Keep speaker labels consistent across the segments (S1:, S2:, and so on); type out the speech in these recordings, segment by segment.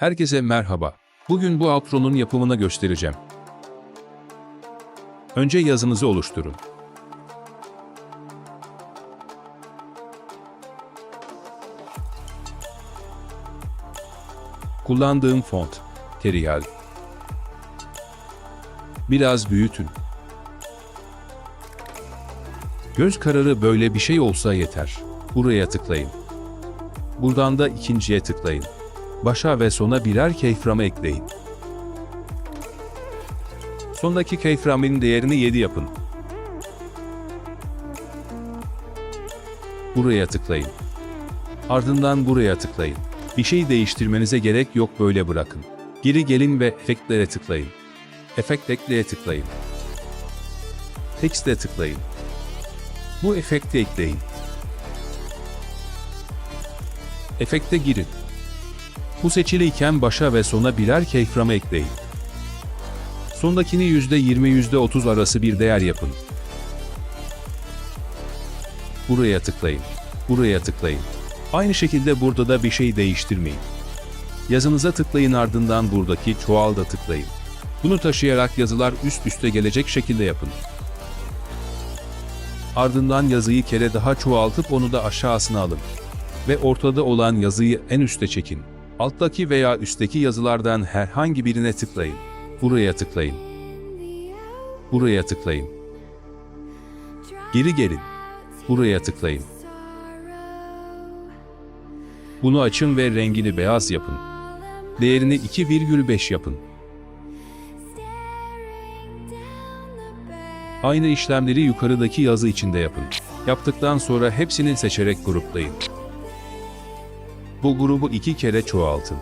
S1: Herkese merhaba. Bugün bu outro'nun yapımını göstereceğim. Önce yazınızı oluşturun. Kullandığım font, Terial. Biraz büyütün. Göz kararı böyle bir şey olsa yeter. Buraya tıklayın. Buradan da ikinciye tıklayın. Başa ve sona birer keyframe ekleyin. Sondaki keyframenin değerini 7 yapın. Buraya tıklayın. Ardından buraya tıklayın. Bir şey değiştirmenize gerek yok böyle bırakın. Geri gelin ve efektlere tıklayın. Efekt ekleye tıklayın. Text'e tıklayın. Bu efekti ekleyin. Efekte girin. Bu seçiliyken başa ve sona birer keyframe ekleyin. Sondakini %20 %30 arası bir değer yapın. Buraya tıklayın. Buraya tıklayın. Aynı şekilde burada da bir şey değiştirmeyin. Yazınıza tıklayın ardından buradaki çoğalda tıklayın. Bunu taşıyarak yazılar üst üste gelecek şekilde yapın. Ardından yazıyı kere daha çoğaltıp onu da aşağısına alın. Ve ortada olan yazıyı en üste çekin. Alttaki veya üstteki yazılardan herhangi birine tıklayın. Buraya tıklayın. Buraya tıklayın. Geri gelin. Buraya tıklayın. Bunu açın ve rengini beyaz yapın. Değerini 2,5 yapın. Aynı işlemleri yukarıdaki yazı içinde yapın. Yaptıktan sonra hepsini seçerek gruplayın. Bu grubu iki kere çoğaltın.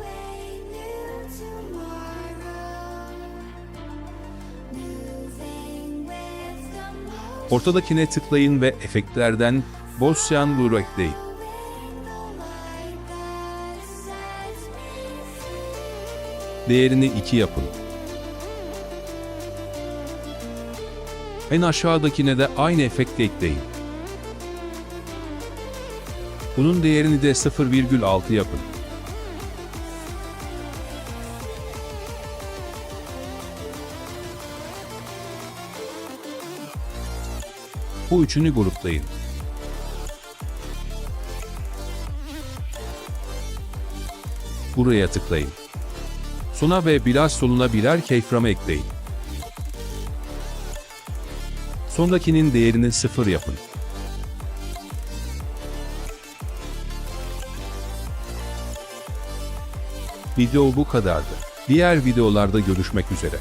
S1: Ortadakine tıklayın ve efektlerden Gaussian Blur ekleyin. Değerini 2 yapın. En aşağıdakine de aynı efekti ekleyin. Bunun değerini de 0,6 yapın. Bu üçünü gruplayın. Buraya tıklayın. Sona ve biraz soluna birer keyframe ekleyin. Sondakinin değerini sıfır yapın. Video bu kadardı. Diğer videolarda görüşmek üzere.